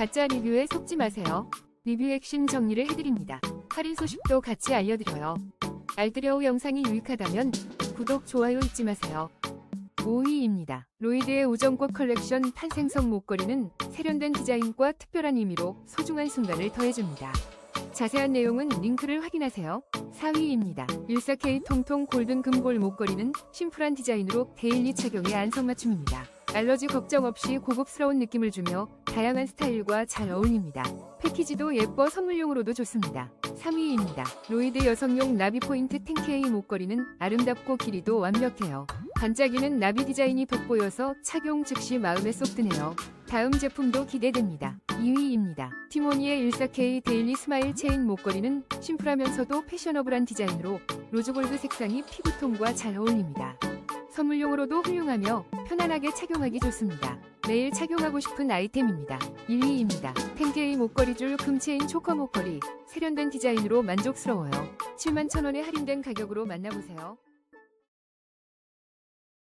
가짜 리뷰에 속지 마세요. 리뷰 핵심 정리를 해드립니다. 할인 소식도 같이 알려드려요. 알뜰여우 영상이 유익하다면 구독, 좋아요 잊지 마세요. 5위입니다. 로이드의 우정꽃 컬렉션 탄생석 목걸이는 세련된 디자인과 특별한 의미로 소중한 순간을 더해줍니다. 자세한 내용은 링크를 확인하세요. 4위입니다. 14K 통통 골든 금골 목걸이는 심플한 디자인으로 데일리 착용에 안성맞춤입니다. 알러지 걱정 없이 고급스러운 느낌을 주며 다양한 스타일과 잘 어울립니다. 패키지도 예뻐 선물용으로도 좋습니다. 3위입니다. 로이드 여성용 나비 포인트 10K 목걸이는 아름답고 길이도 완벽해요. 반짝이는 나비 디자인이 돋보여서 착용 즉시 마음에 쏙 드네요. 다음 제품도 기대됩니다. 2위입니다. 티모니의 14K 데일리 스마일 체인 목걸이는 심플하면서도 패셔너블한 디자인으로 로즈골드 색상이 피부톤과 잘 어울립니다. 선물용으로도 훌륭하며 편안하게 착용하기 좋습니다. 매일 착용하고 싶은 아이템입니다. 1위입니다. 10K 목걸이 줄 금체인 초커 목걸이 세련된 디자인으로 만족스러워요. 7만 1천원에 할인된 가격으로 만나보세요.